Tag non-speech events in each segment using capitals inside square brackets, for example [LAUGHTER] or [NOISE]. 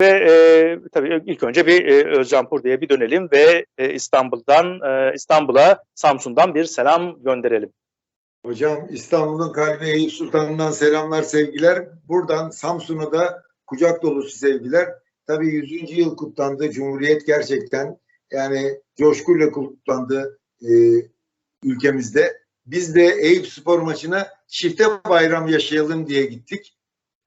Ve e, tabii ilk önce bir e, Özcan Purdu'ya bir dönelim ve e, İstanbul'dan e, İstanbul'a Samsun'dan bir selam gönderelim. Hocam İstanbul'un kalbi Eyüp Sultan'dan selamlar, sevgiler. Buradan Samsun'a da kucak dolusu sevgiler. Tabii 100. yıl kutlandı. Cumhuriyet gerçekten yani coşkuyla kutlandı e, ülkemizde. Biz de Eyüp Spor maçına çifte bayram yaşayalım diye gittik.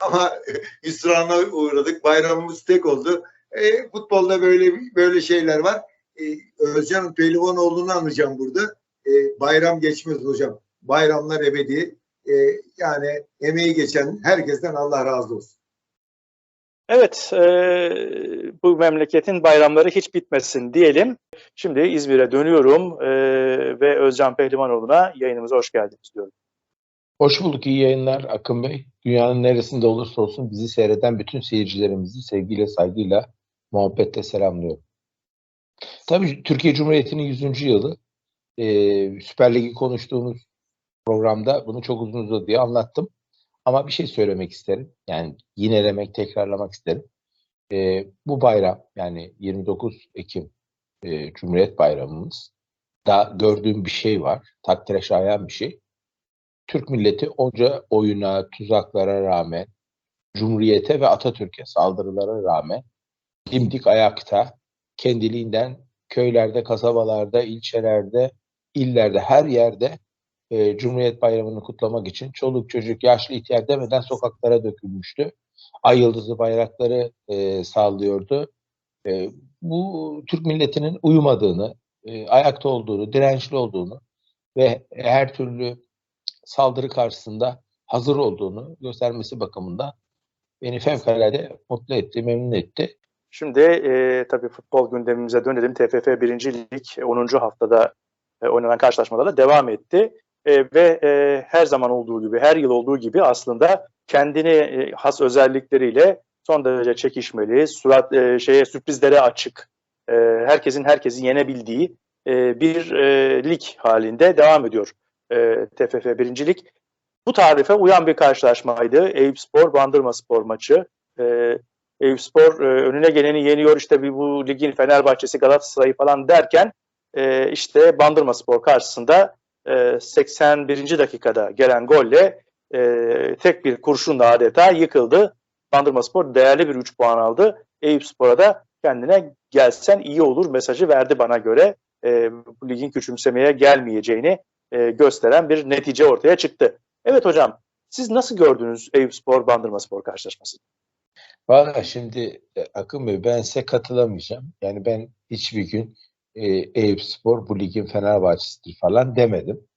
Ama [LAUGHS] hüsrana uğradık. Bayramımız tek oldu. E, futbolda böyle böyle şeyler var. E, Özcan Pehlivanoğlu'nu anlayacağım burada. E, bayram geçmez hocam. Bayramlar ebedi. E, yani emeği geçen herkesten Allah razı olsun. Evet, e, bu memleketin bayramları hiç bitmesin diyelim. Şimdi İzmir'e dönüyorum e, ve Özcan Pehlivanoğlu'na yayınımıza hoş geldiniz diyorum. Hoş bulduk, iyi yayınlar Akın Bey. Dünyanın neresinde olursa olsun bizi seyreden bütün seyircilerimizi sevgiyle, saygıyla, muhabbetle selamlıyorum. Tabii Türkiye Cumhuriyeti'nin 100. yılı. Ee, Süper Lig'i konuştuğumuz programda bunu çok uzun uzadıya anlattım. Ama bir şey söylemek isterim. Yani yinelemek, tekrarlamak isterim. Ee, bu bayram yani 29 Ekim e, Cumhuriyet Bayramımız da gördüğüm bir şey var. Takdire şayan bir şey. Türk milleti onca oyuna, tuzaklara rağmen, Cumhuriyete ve Atatürk'e saldırılara rağmen dimdik ayakta, kendiliğinden köylerde, kasabalarda, ilçelerde, illerde, her yerde e, Cumhuriyet Bayramı'nı kutlamak için çoluk çocuk, yaşlı ihtiyar demeden sokaklara dökülmüştü. Ay yıldızı bayrakları e, sallıyordu. E, bu Türk milletinin uyumadığını, e, ayakta olduğunu, dirençli olduğunu ve her türlü saldırı karşısında hazır olduğunu göstermesi bakımından beni fevkalade mutlu etti, memnun etti. Şimdi e, tabii futbol gündemimize dönelim. TFF 1. Lig 10. haftada e, oynanan karşılaşmalarla devam etti. E, ve e, her zaman olduğu gibi, her yıl olduğu gibi aslında kendini e, has özellikleriyle son derece çekişmeli, surat e, şeye sürprizlere açık, e, herkesin herkesi yenebildiği e, bir e, lig halinde devam ediyor e, TFF 1. Lig. Bu tarife uyan bir karşılaşmaydı. Eyüp Spor, Bandırma Spor maçı. E, Eyüp Spor e, önüne geleni yeniyor işte bir bu ligin Fenerbahçe'si Galatasaray'ı falan derken e, işte Bandırma Spor karşısında e, 81. dakikada gelen golle e, tek bir kurşunla adeta yıkıldı. Bandırma Spor değerli bir 3 puan aldı. Eyüp Spor'a da kendine gelsen iyi olur mesajı verdi bana göre. E, bu ligin küçümsemeye gelmeyeceğini e, gösteren bir netice ortaya çıktı. Evet hocam siz nasıl gördünüz Eyüp Spor Bandırma Spor karşılaşmasını? Valla şimdi e, Akın Bey ben size katılamayacağım. Yani ben hiçbir gün e, Eyüp Spor bu ligin Fenerbahçesidir falan demedim.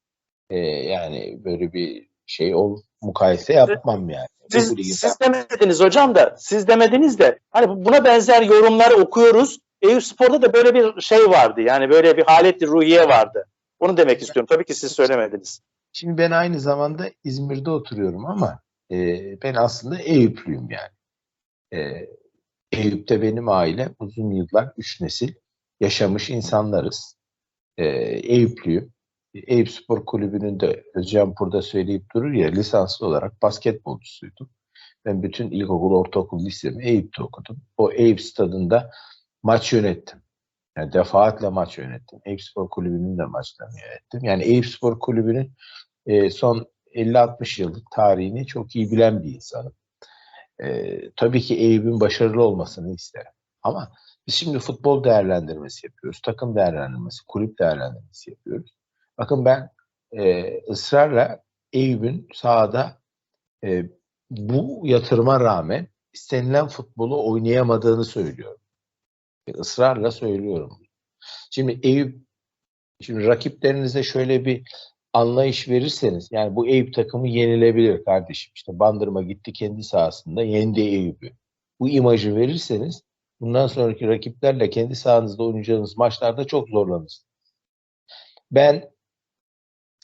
E, yani böyle bir şey ol mukayese yapmam yani. Siz, siz demediniz hocam da siz demediniz de hani buna benzer yorumları okuyoruz. Eyüp Spor'da da böyle bir şey vardı. Yani böyle bir haleti ruhiye vardı. Onu demek istiyorum. Tabii ki siz söylemediniz. Şimdi ben aynı zamanda İzmir'de oturuyorum ama e, ben aslında Eyüplüyüm yani. E, Eyüp'te benim ailem uzun yıllar, üç nesil yaşamış insanlarız. E, Eyüplüyüm. Eyüp Spor Kulübü'nün de Özcan burada söyleyip durur ya lisanslı olarak basketbolcusuydum. Ben bütün ilkokul, ortaokul, lisemi Eyüp'te okudum. O Eyüp stadında maç yönettim. Yani defaatle maç yönettim. Eyüp Spor Kulübü'nün de maçlarını yönettim. Yani Eyüp Spor Kulübü'nün e, son 50-60 yıllık tarihini çok iyi bilen bir insanım. E, tabii ki Eyüp'ün başarılı olmasını isterim. Ama biz şimdi futbol değerlendirmesi yapıyoruz. Takım değerlendirmesi, kulüp değerlendirmesi yapıyoruz. Bakın ben e, ısrarla Eyüp'ün sahada e, bu yatırıma rağmen istenilen futbolu oynayamadığını söylüyorum. Israrla söylüyorum. Şimdi Eyüp, şimdi rakiplerinize şöyle bir anlayış verirseniz, yani bu Eyüp takımı yenilebilir kardeşim. İşte Bandırma gitti kendi sahasında yendi Eyüp'ü. Bu imajı verirseniz bundan sonraki rakiplerle kendi sahanızda oynayacağınız maçlarda çok zorlanırsınız. Ben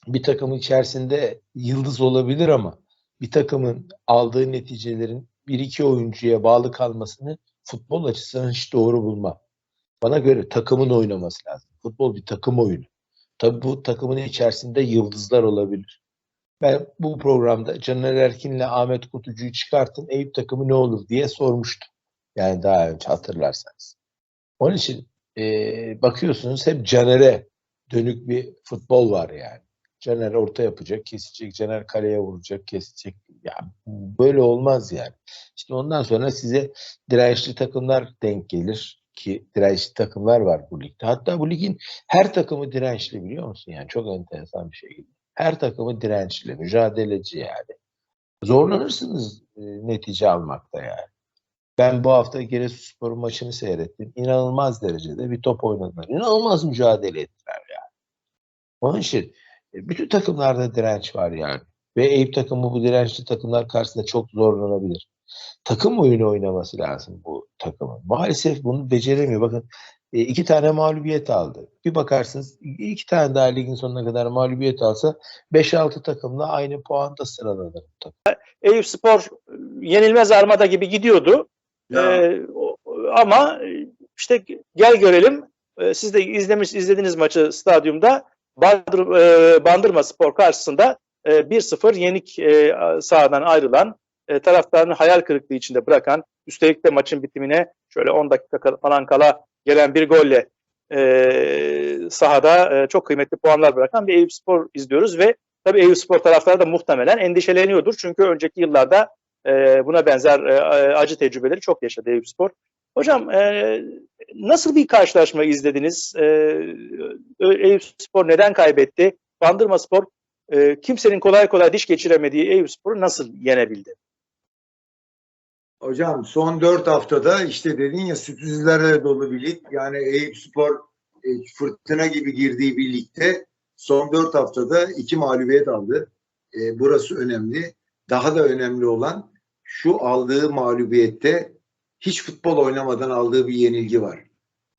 bir takımın içerisinde yıldız olabilir ama bir takımın aldığı neticelerin bir iki oyuncuya bağlı kalmasını futbol açısından hiç doğru bulmam. Bana göre takımın oynaması lazım. Futbol bir takım oyunu. Tabii bu takımın içerisinde yıldızlar olabilir. Ben bu programda Caner Erkin'le Ahmet Kutucu'yu çıkartın Eyüp takımı ne olur diye sormuştum. Yani daha önce hatırlarsanız. Onun için e, bakıyorsunuz hep Caner'e dönük bir futbol var yani. Caner orta yapacak, kesecek. Caner kaleye vuracak, kesecek. Ya böyle olmaz yani. İşte ondan sonra size dirençli takımlar denk gelir ki dirençli takımlar var bu ligde. Hatta bu ligin her takımı dirençli biliyor musun? Yani çok enteresan bir şey. Her takımı dirençli, mücadeleci yani. Zorlanırsınız e, netice almakta yani. Ben bu hafta Giresunspor maçını seyrettim. İnanılmaz derecede bir top oynadılar. İnanılmaz mücadele ettiler yani. Onun için bütün takımlarda direnç var yani. Ve Eyüp takımı bu dirençli takımlar karşısında çok zorlanabilir. Takım oyunu oynaması lazım bu takımın. Maalesef bunu beceremiyor. Bakın e, iki tane mağlubiyet aldı. Bir bakarsınız iki tane daha ligin sonuna kadar mağlubiyet alsa 5-6 takımla aynı puanda sıralanır. bu takım. Eyüp Spor yenilmez armada gibi gidiyordu. Ya. Ee, ama işte gel görelim. Siz de izlemiş izlediniz maçı stadyumda. Bandır, e, Bandırma Spor karşısında e, 1-0 yenik e, sahadan ayrılan e, taraftarını hayal kırıklığı içinde bırakan üstelik de maçın bitimine şöyle 10 dakika falan kala gelen bir golle e, sahada e, çok kıymetli puanlar bırakan bir Eyüp Spor izliyoruz ve tabii Eyüp Spor taraftarı da muhtemelen endişeleniyordur. Çünkü önceki yıllarda e, buna benzer e, acı tecrübeleri çok yaşadı Eyüp Spor. Hocam e, nasıl bir karşılaşma izlediniz? E, Eyüp Spor neden kaybetti? Bandırma Spor e, kimsenin kolay kolay diş geçiremediği Eyüp Spor'u nasıl yenebildi? Hocam son dört haftada işte dedin ya sürprizlerle dolu bir lig. Yani Eyüp Spor e, fırtına gibi girdiği bir ligde son dört haftada iki mağlubiyet aldı. E, burası önemli. Daha da önemli olan şu aldığı mağlubiyette hiç futbol oynamadan aldığı bir yenilgi var.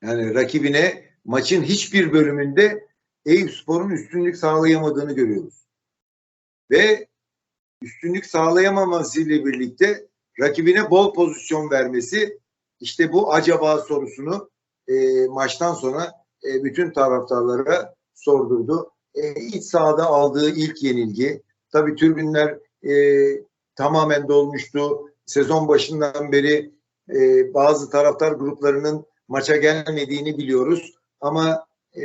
Yani rakibine maçın hiçbir bölümünde Eyüp Spor'un üstünlük sağlayamadığını görüyoruz. Ve üstünlük sağlayamamasıyla birlikte rakibine bol pozisyon vermesi işte bu acaba sorusunu e, maçtan sonra e, bütün taraftarlara sordurdu. E, iç sahada aldığı ilk yenilgi. Tabii tribünler e, tamamen dolmuştu. Sezon başından beri e, bazı taraftar gruplarının maça gelmediğini biliyoruz. Ama e,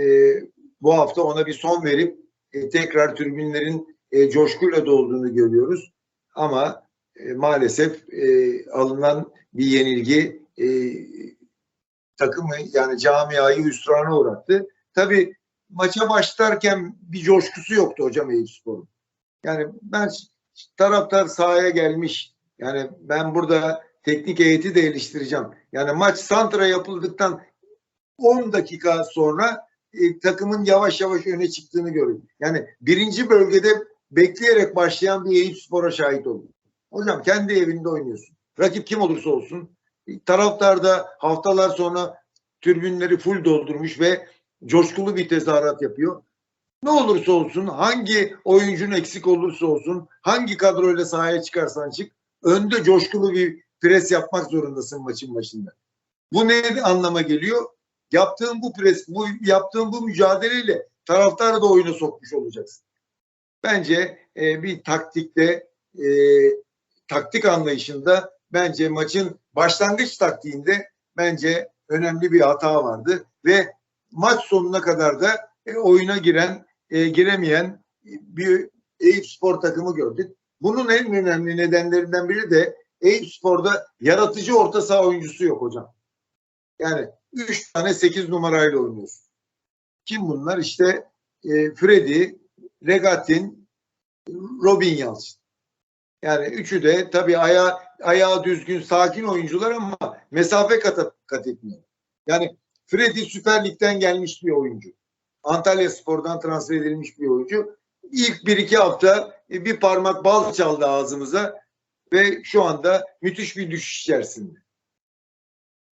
bu hafta ona bir son verip e, tekrar tribünlerin e, coşkuyla dolduğunu görüyoruz. Ama e, maalesef e, alınan bir yenilgi e, takımı yani camiayı hüsrana uğrattı. Tabii maça başlarken bir coşkusu yoktu hocam Eyüpspor'un. Yani ben taraftar sahaya gelmiş. Yani ben burada teknik heyeti de eleştireceğim. Yani maç santra yapıldıktan 10 dakika sonra e, takımın yavaş yavaş öne çıktığını gördüm. Yani birinci bölgede bekleyerek başlayan bir Eyüp Spor'a şahit oldum. Hocam kendi evinde oynuyorsun. Rakip kim olursa olsun. Taraftar da haftalar sonra tribünleri full doldurmuş ve coşkulu bir tezahürat yapıyor. Ne olursa olsun, hangi oyuncun eksik olursa olsun, hangi kadroyla sahaya çıkarsan çık, önde coşkulu bir pres yapmak zorundasın maçın başında. Bu ne anlama geliyor? Yaptığın bu pres, bu yaptığın bu mücadeleyle taraftarı da oyuna sokmuş olacaksın. Bence e, bir taktikte e, taktik anlayışında bence maçın başlangıç taktiğinde bence önemli bir hata vardı ve maç sonuna kadar da e, oyuna giren, e, giremeyen bir Eyüp Spor takımı gördük. Bunun en önemli nedenlerinden biri de Eyüp yaratıcı orta saha oyuncusu yok hocam. Yani 3 tane 8 numarayla oynuyorsun. Kim bunlar? İşte e, Freddy, Regatin, Robin Yalçın. Yani üçü de tabii ayağı, ayağı düzgün, sakin oyuncular ama mesafe kat, kat etmiyor. Yani Freddy Süper Lig'den gelmiş bir oyuncu. Antalya Spor'dan transfer edilmiş bir oyuncu. İlk bir iki hafta bir parmak bal çaldı ağzımıza ve şu anda müthiş bir düşüş içerisinde.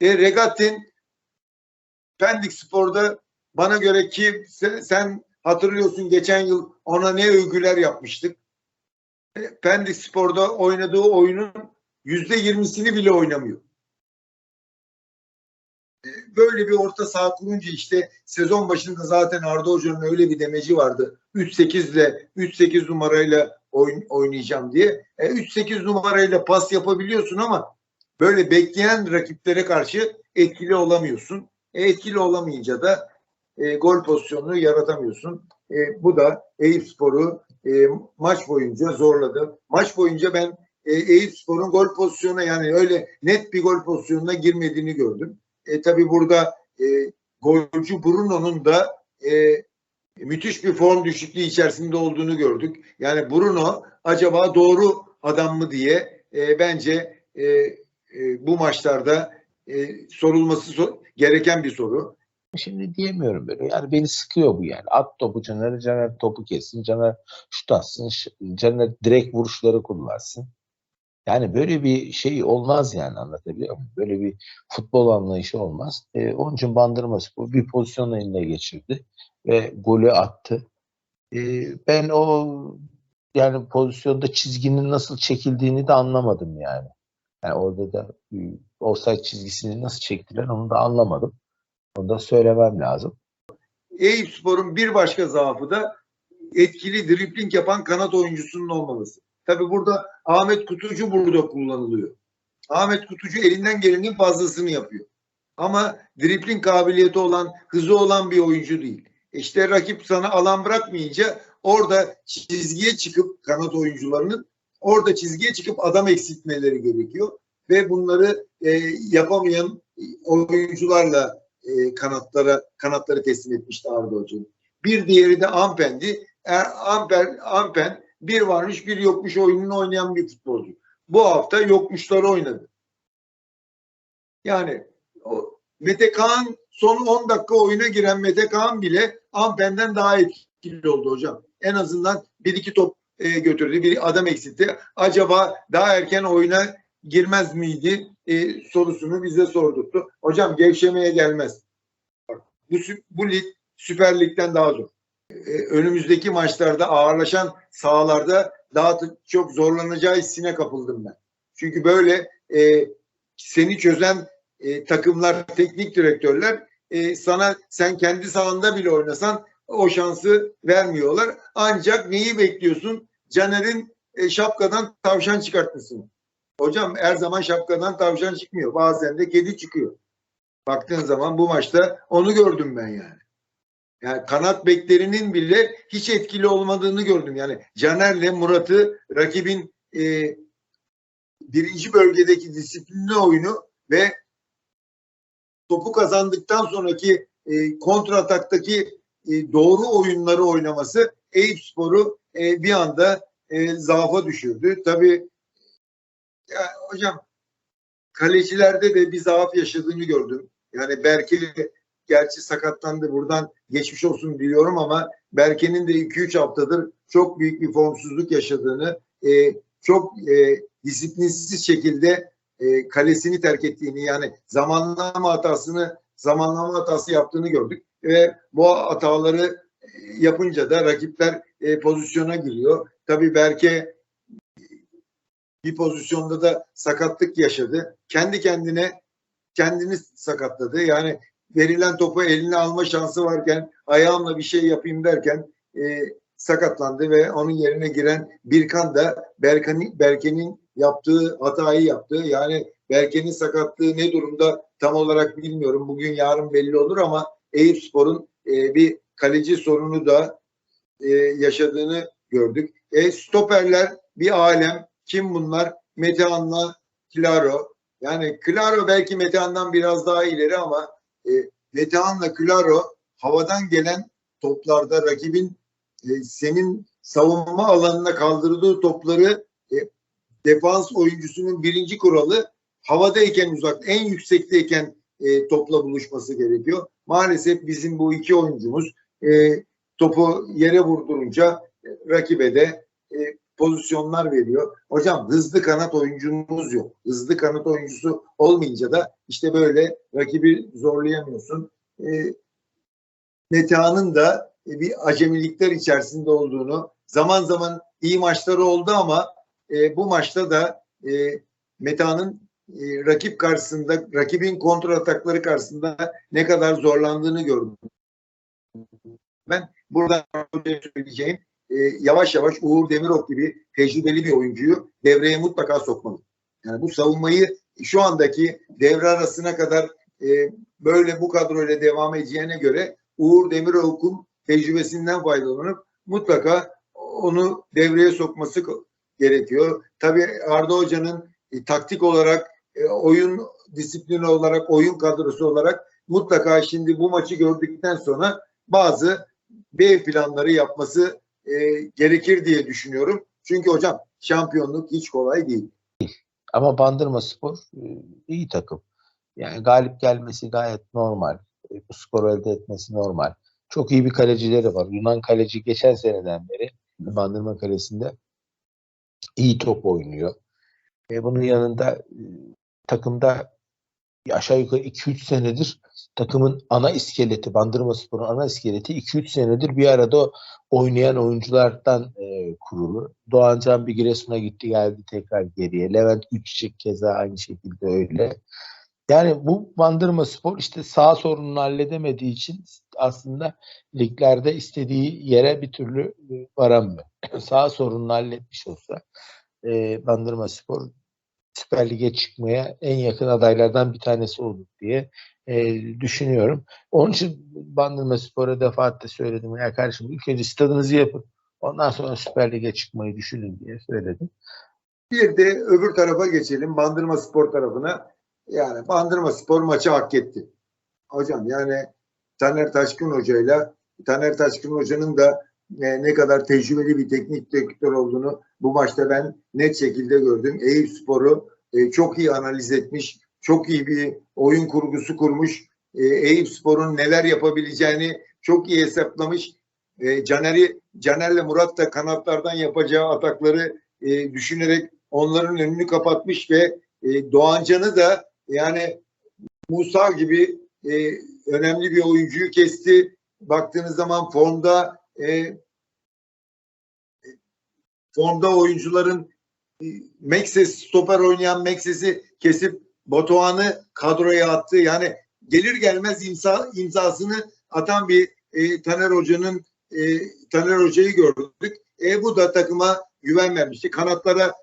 E, Regatin Pendik Spor'da bana göre ki sen, sen hatırlıyorsun geçen yıl ona ne övgüler yapmıştık. E, Pendik Spor'da oynadığı oyunun yüzde yirmisini bile oynamıyor. E, Böyle bir orta saha kurunca işte sezon başında zaten Arda Hoca'nın öyle bir demeci vardı. 3-8 ile 3-8 numarayla oyn- oynayacağım diye. E, 3-8 numarayla pas yapabiliyorsun ama böyle bekleyen rakiplere karşı etkili olamıyorsun. E, etkili olamayınca da e, gol pozisyonunu yaratamıyorsun. E, bu da Eyüpspor'u e, maç boyunca zorladı. Maç boyunca ben e, Eyüpspor'un gol pozisyonuna yani öyle net bir gol pozisyonuna girmediğini gördüm. E, tabii burada e, golcü Bruno'nun da e, müthiş bir form düşüklüğü içerisinde olduğunu gördük. Yani Bruno acaba doğru adam mı diye e, bence e, e, bu maçlarda e, sorulması so- gereken bir soru. Şimdi diyemiyorum böyle. Yani beni sıkıyor bu yani. At topu Caner, Caner topu kessin, Caner şut atsın, Caner direkt vuruşları kullansın. Yani böyle bir şey olmaz yani anlatabiliyor muyum? Böyle bir futbol anlayışı olmaz. E, onun için bandırması bu. Bir pozisyonu eline geçirdi ve golü attı. E, ben o yani pozisyonda çizginin nasıl çekildiğini de anlamadım yani. Yani orada da e, offside çizgisini nasıl çektiler onu da anlamadım. Onu da söylemem lazım. Eyüpspor'un bir başka zaafı da etkili dripling yapan kanat oyuncusunun olmaması. Tabii burada Ahmet Kutucu burada kullanılıyor. Ahmet Kutucu elinden gelenin fazlasını yapıyor. Ama dripling kabiliyeti olan, hızı olan bir oyuncu değil. İşte rakip sana alan bırakmayınca orada çizgiye çıkıp kanat oyuncularının orada çizgiye çıkıp adam eksiltmeleri gerekiyor. Ve bunları e, yapamayan oyuncularla e, kanatlara kanatları teslim etmişti Arda Hoca. Bir diğeri de Ampen'di. Er, Ampen, Ampen bir varmış bir yokmuş oyununu oynayan bir futbolcu. Bu hafta yokmuşları oynadı. Yani o, Mete Kaan son 10 dakika oyuna giren Mete Kaan bile Ampen'den daha etkili oldu hocam. En azından bir iki top e, götürdü. Bir adam eksiltti. Acaba daha erken oyuna girmez miydi e, sorusunu bize sordurttu. Hocam gevşemeye gelmez. Bak, bu, bu lig Süper Lig'den daha zor. E, önümüzdeki maçlarda ağırlaşan sahalarda daha çok zorlanacağı hissine kapıldım ben. Çünkü böyle e, seni çözen e, takımlar, teknik direktörler e, sana sen kendi sahanda bile oynasan o şansı vermiyorlar. Ancak neyi bekliyorsun? Caner'in e, şapkadan tavşan çıkartmasını. Hocam her zaman şapkadan tavşan çıkmıyor. Bazen de kedi çıkıyor. Baktığın zaman bu maçta onu gördüm ben yani. Yani kanat beklerinin bile hiç etkili olmadığını gördüm. Yani Caner'le Murat'ı rakibin e, birinci bölgedeki disiplinli oyunu ve topu kazandıktan sonraki e, kontrataktaki e, doğru oyunları oynaması Eyüpspor'u e, bir anda e, zaafa düşürdü. Tabii ya hocam kalecilerde de bir zaaf yaşadığını gördüm. Yani Berke gerçi sakatlandı buradan geçmiş olsun diliyorum ama Berke'nin de 2-3 haftadır çok büyük bir formsuzluk yaşadığını, e, çok e, disiplinsiz şekilde e, kalesini terk ettiğini yani zamanlama hatasını zamanlama hatası yaptığını gördük ve bu hataları e, yapınca da rakipler e, pozisyona giriyor. Tabii Berke bir pozisyonda da sakatlık yaşadı. Kendi kendine kendini sakatladı. Yani verilen topu eline alma şansı varken ayağımla bir şey yapayım derken e, sakatlandı ve onun yerine giren Birkan da Berkan'ın Berke'nin yaptığı hatayı yaptı. Yani Berke'nin sakatlığı ne durumda tam olarak bilmiyorum. Bugün yarın belli olur ama Eyüpspor'un e, bir kaleci sorunu da e, yaşadığını gördük. E, stoperler bir alem. Kim bunlar? Metehan'la Claro. Yani Claro belki Metehan'dan biraz daha ileri ama e, Metehan'la Claro havadan gelen toplarda rakibin e, senin savunma alanına kaldırdığı topları e, defans oyuncusunun birinci kuralı havadayken uzak, en yüksekteyken e, topla buluşması gerekiyor. Maalesef bizim bu iki oyuncumuz e, topu yere vurdurunca e, rakibe de e, pozisyonlar veriyor. Hocam hızlı kanat oyuncumuz yok. Hızlı kanat oyuncusu olmayınca da işte böyle rakibi zorlayamıyorsun. E, Metehan'ın da bir acemilikler içerisinde olduğunu, zaman zaman iyi maçları oldu ama e, bu maçta da e, Metehan'ın e, rakip karşısında, rakibin kontratakları karşısında ne kadar zorlandığını gördüm. Ben burada söyleyeceğim e, yavaş yavaş Uğur Demirok gibi tecrübeli bir oyuncuyu devreye mutlaka sokmalı. Yani bu savunmayı şu andaki devre arasına kadar e, böyle bu kadroyla devam edeceğine göre Uğur Demirok'un tecrübesinden faydalanıp mutlaka onu devreye sokması gerekiyor. Tabii Arda Hoca'nın e, taktik olarak, e, oyun disiplini olarak, oyun kadrosu olarak mutlaka şimdi bu maçı gördükten sonra bazı B planları yapması e, gerekir diye düşünüyorum. Çünkü hocam şampiyonluk hiç kolay değil. Ama Bandırma Spor e, iyi takım. Yani galip gelmesi gayet normal. E, Bu skoru elde etmesi normal. Çok iyi bir kalecileri var. Yunan kaleci geçen seneden beri Bandırma Kalesi'nde iyi top oynuyor. E, bunun yanında e, takımda aşağı yukarı 2-3 senedir takımın ana iskeleti, Bandırma Spor'un ana iskeleti 2-3 senedir bir arada oynayan oyunculardan e, kurulu. Doğancan bir Giresun'a gitti geldi tekrar geriye. Levent Üççek keza aynı şekilde öyle. Yani bu Bandırma Spor işte sağ sorununu halledemediği için aslında liglerde istediği yere bir türlü e, varamıyor. [CLEARS THROAT] sağ sorununu halletmiş olsa e, Bandırma Spor Süper Lig'e çıkmaya en yakın adaylardan bir tanesi olur diye e, düşünüyorum. Onun için Bandırma Spor'a defaatle söyledim. Ya kardeşim ilk önce stadınızı yapın. Ondan sonra Süper Lig'e çıkmayı düşünün diye söyledim. Bir de öbür tarafa geçelim. Bandırma Spor tarafına. Yani Bandırma Spor maçı hak etti. Hocam yani Taner Taşkın Hoca'yla Taner Taşkın Hoca'nın da e, ne kadar tecrübeli bir teknik direktör olduğunu bu maçta ben net şekilde gördüm. Eyüp Spor'u e, çok iyi analiz etmiş, çok iyi bir oyun kurgusu kurmuş. E, Eyüp Spor'un neler yapabileceğini çok iyi hesaplamış. E, Caner'i Caner'le Murat da kanatlardan yapacağı atakları e, düşünerek onların önünü kapatmış ve e, Doğancan'ı da yani Musa gibi e, önemli bir oyuncuyu kesti. Baktığınız zaman formda e, formda oyuncuların e, Mekses stoper oynayan Mekses'i kesip Batuhan'ı kadroya attı. Yani gelir gelmez imza, imzasını atan bir e, Taner Hoca'nın e, Taner Hoca'yı gördük. E, bu da takıma güven vermişti. Kanatlara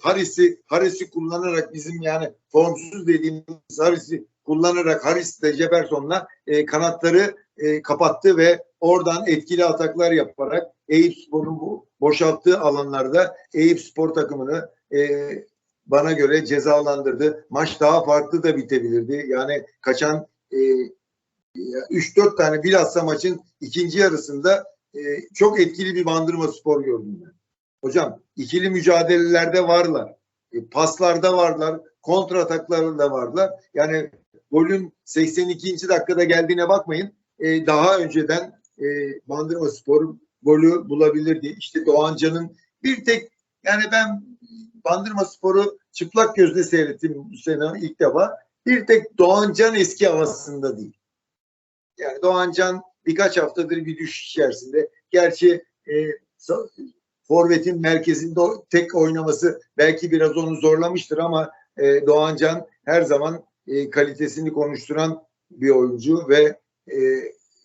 Haris'i Haris'i kullanarak bizim yani formsuz dediğimiz Haris'i kullanarak Haris de Jefferson'la e, kanatları e, kapattı ve oradan etkili ataklar yaparak Eyüp Spor'un bu boşalttığı alanlarda Eyüp Spor takımını e, bana göre cezalandırdı. Maç daha farklı da bitebilirdi. Yani kaçan e, 3-4 tane bilhassa maçın ikinci yarısında e, çok etkili bir bandırma spor gördüm ben. Hocam ikili mücadelelerde varlar. E, paslarda varlar. Kontrataklarında varlar. Yani golün 82. dakikada geldiğine bakmayın. E, daha önceden e, Bandırma Spor golü bulabilirdi. İşte Doğancan'ın bir tek yani ben Bandırma Spor'u çıplak gözle seyrettim bu sene ilk defa. Bir tek Doğancan eski havasında değil. Yani Doğancan birkaç haftadır bir düşüş içerisinde. Gerçi e, Forvet'in merkezinde tek oynaması belki biraz onu zorlamıştır ama e, Doğancan her zaman e, kalitesini konuşturan bir oyuncu ve e,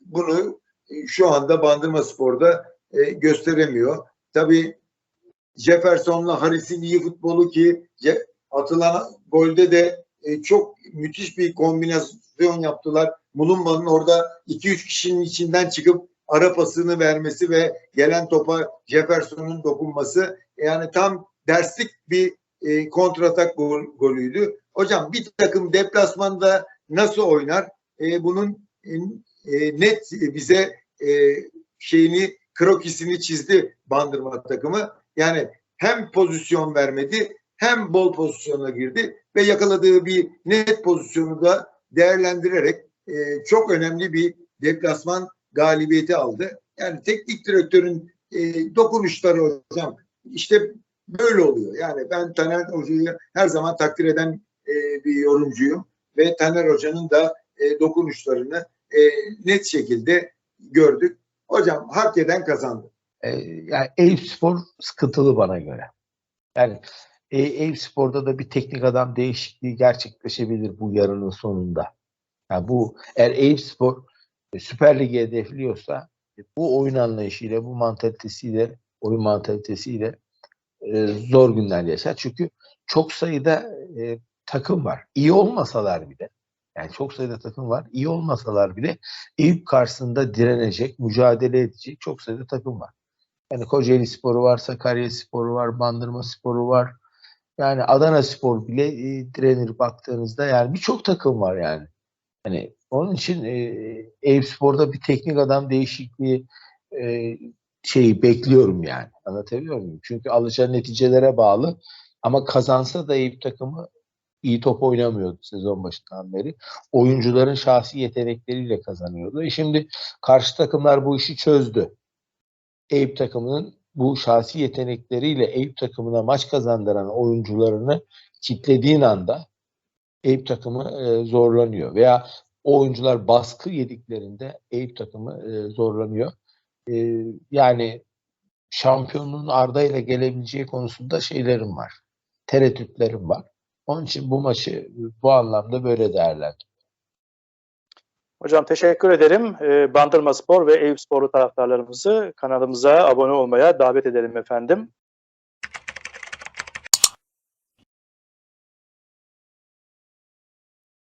bunu e, şu anda Bandırma Spor'da e, gösteremiyor. Tabii Jefferson'la Haris'in iyi futbolu ki atılan golde de e, çok müthiş bir kombinasyon yaptılar. Mulumba'nın orada 2-3 kişinin içinden çıkıp ara pasını vermesi ve gelen topa Jefferson'un dokunması yani tam derslik bir e, kontratak gol, golüydü. Hocam bir takım deplasmanda nasıl oynar? E, bunun e, e, net bize e, şeyini krokisini çizdi Bandırma takımı. Yani hem pozisyon vermedi hem bol pozisyona girdi ve yakaladığı bir net pozisyonu da değerlendirerek e, çok önemli bir deplasman galibiyeti aldı. Yani teknik direktörün e, dokunuşları hocam işte böyle oluyor. Yani ben Taner Hoca'yı her zaman takdir eden e, bir yorumcuyum ve Taner Hoca'nın da e, dokunuşlarını e, net şekilde gördük. Hocam hak eden kazandı. E, yani Eyüp Spor sıkıntılı bana göre. Yani e, Eyüp Spor'da da bir teknik adam değişikliği gerçekleşebilir bu yarının sonunda. Yani bu eğer Eyüp Spor Süper Lig'i hedefliyorsa e, bu oyun anlayışıyla, bu mantalitesiyle, oyun mantalitesiyle e, zor günler yaşar. Çünkü çok sayıda e, takım var. İyi olmasalar bile yani çok sayıda takım var. İyi olmasalar bile Eyüp karşısında direnecek, mücadele edecek çok sayıda takım var. Yani Kocaeli Sporu var, Sakarya Sporu var, Bandırma Sporu var. Yani Adana Spor bile e, direnir baktığınızda yani birçok takım var yani. Hani onun için e, Eyüp Spor'da bir teknik adam değişikliği e, şeyi bekliyorum yani. Anlatabiliyor muyum? Çünkü alacağı neticelere bağlı. Ama kazansa da Eyüp takımı iyi top oynamıyordu sezon başından beri. Oyuncuların şahsi yetenekleriyle kazanıyordu. E şimdi karşı takımlar bu işi çözdü. Eyüp takımının bu şahsi yetenekleriyle Eyüp takımına maç kazandıran oyuncularını kitlediğin anda Eyüp takımı e, zorlanıyor. Veya oyuncular baskı yediklerinde Eyüp takımı e, zorlanıyor. E, yani şampiyonluğun Arda ile gelebileceği konusunda şeylerim var. Tereddütlerim var. Onun için bu maçı bu anlamda böyle değerlendiriyorum. Hocam teşekkür ederim. Ee, Bandırma Spor ve Eyüp Sporlu taraftarlarımızı kanalımıza abone olmaya davet edelim efendim.